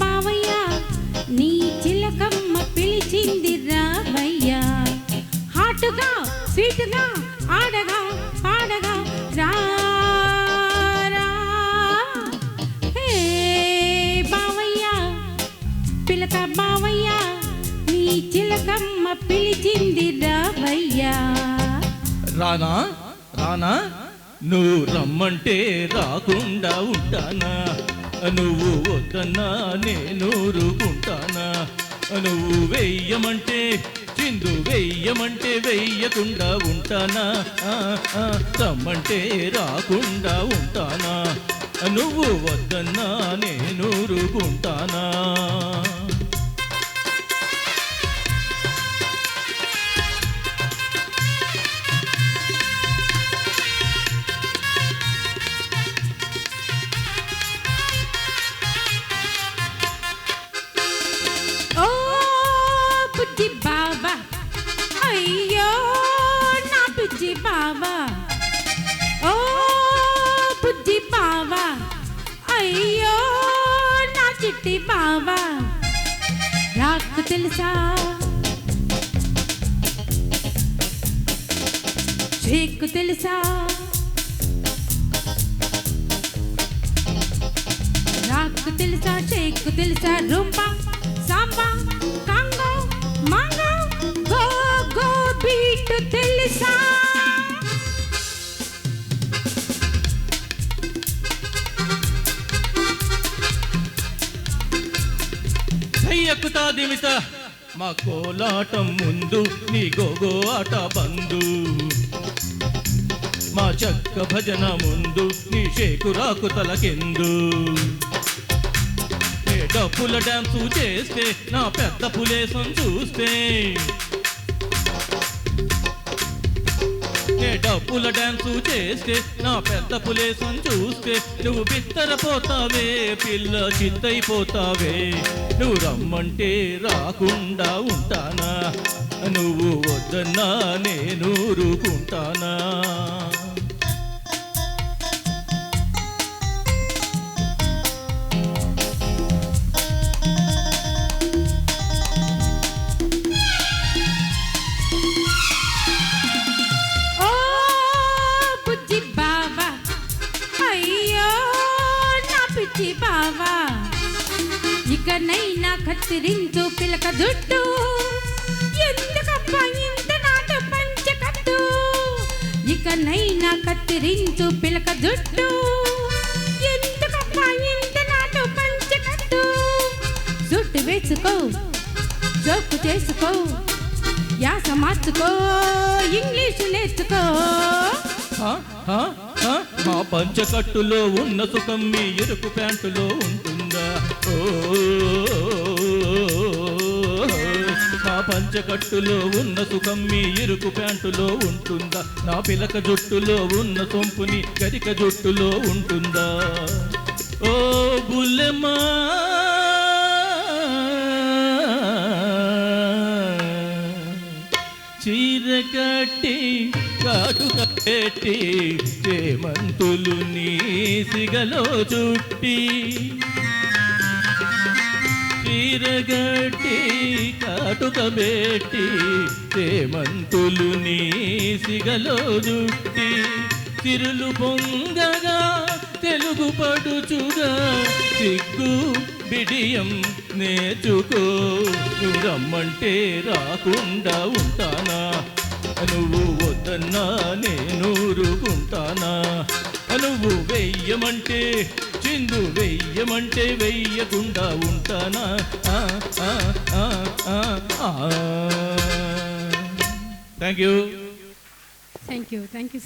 బావయ్యా నీ చిలకమ్మ పిలిచింది రావయ్యా. హాటుగా స్వీటుగా ఆడగా పాడగా రా బావయ్యా పిలక బావయ్యా నీ చిలకమ్మ పిలిచింది రావయ్యా. రానా రానా నువ్వు రమ్మంటే రాకుండా ఉంటానా? నువ్వు వద్దన్నా నేను ఊరుకుంటానా నువ్వు వెయ్యమంటే చిందు వెయ్యమంటే వెయ్యకుండా ఉంటానా? తమ్మంటే రాకుండా ఉంటానా? నువ్వు వద్దన్నా నేను ఊరుకుంటానా బుజ్జి బాబా అయ్యో నా బుజ్జి బాబా ఓ బుజ్జి బాబా అయ్యో నా చిట్టి బాబా నాకు తెలుసా నీకు తెలుసా నాకు తెలుసా షేకు తెలుసా రూంబా సాంబా చెయ్యకుతా దిమిత. మా కోలాటం ముందు నీ గోగో ఆట బందు. మా చక్క భజన ముందు నీ షేకురాకు తలకెందు. డబ్బుల డ్యాన్సు చేస్తే నా పెద్ద పులేసం చూస్తే. నే డబ్బుల డ్యాన్సు చేస్తే నా పెద్ద పులేసం చూస్తే నువ్వు బిత్తరపోతావే పిల్ల చిత్తైపోతావే. నువ్వు రమ్మంటే రాకుండా ఉంటానా? నువ్వు వద్దన్నా నేను ఊరుకుంటానా? నా పిచ్చి బాబా ఇకనైనా కత్తిరించు పిలక జుట్టు ఎందుకబ్బా ఇంత నాట పంచకట్టు ఇకనైనా కత్తిరించు పిలక జుట్టు ఎందుకబ్బా ఇంత నాట పంచకట్టు జుట్టు వేసుకో జోకు చేసుకో యాస మార్చుకో ఇంగ్లీషు నేర్చుకో. పంచకట్టులో ఉన్న సుఖం మీ ఎరుపు ప్యాంటులో ఉంటుందా? ఓ నా పంచకట్టులో ఉన్న సుఖం మీ ఇరుకు ప్యాంటులో ఉంటుందా? నా పిలక జుట్టులో ఉన్న సొంపుని కరిక జుట్టులో ఉంటుందా? ఓ బుల్లెమ్మా చీర కట్టి కాటుక పెట్టి చేమంతులు నీ సిగలో చుట్టి. చీరగట్టి కాటుక పెట్టి చేమంతులు నీ సిగలో జుట్టి తిరులు పొంగగా తెలుగు పడుచుగా సిగ్గు బిడియం నేర్చుకో. నువ్వు రమ్మంటే రాకుండా ఉంటానా? నువ్వు వద్దన్నా నేను ఊరుకుంటానా? నువ్వు వెయ్యమంటే చిందు వెయ్యమంటే వెయ్యకుండా ఉంటానా? Thank you thank you thank you